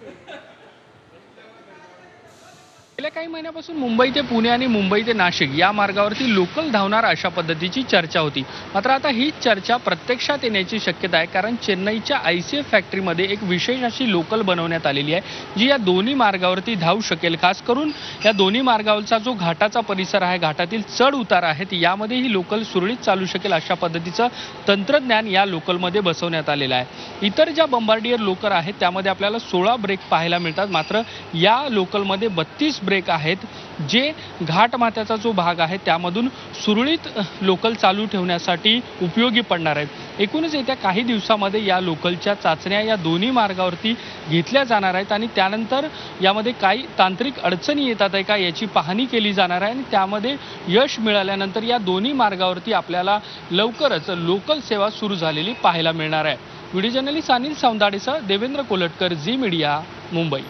Thank you. गेल्या काही महिन्यापासून मुंबई ते पुणे आणि मुंबई ते नाशिक या मार्गावरती लोकल धावणार अशा पद्धतीची चर्चा होती. मात्र आता ही चर्चा प्रत्यक्षात येण्याची शक्यता आहे कारण चेन्नईच्या आय सी एफ फॅक्टरीमध्ये एक विशेष अशी लोकल बनवण्यात आलेली आहे जी या दोन्ही मार्गावरती धावू शकेल. खास करून या दोन्ही मार्गावरचा जो घाटाचा परिसर आहे घाटातील चढ उतार आहेत यामध्ये ही लोकल सुरळीत चालू शकेल अशा पद्धतीचं तंत्रज्ञान या लोकलमध्ये बसवण्यात आलेलं आहे. इतर ज्या बंबार्डियर लोकल आहेत त्यामध्ये आपल्याला सोळा ब्रेक पाहायला मिळतात मात्र या लोकलमध्ये बत्तीस ब्रेक आहेत जे घाटमाथ्याचा जो भाग आहे त्यामधून सुरळीत लोकल चालू ठेवण्यासाठी उपयोगी पडणार आहेत. एकूणच येत्या काही दिवसामध्ये या लोकलच्या चाचण्या या दोन्ही मार्गावरती घेतल्या जाणार आहेत आणि त्यानंतर यामध्ये काही तांत्रिक अडचणी येतात आहे का याची पाहणी केली जाणार आहे आणि त्यामध्ये यश मिळाल्यानंतर या दोन्ही मार्गावरती आपल्याला लवकरच लोकल सेवा सुरू झालेली पाहायला मिळणार आहे. व्हिडिओ जर्नलिस्ट अनिल सौंदाडेसह देवेंद्र कोलटकर झी मीडिया मुंबई.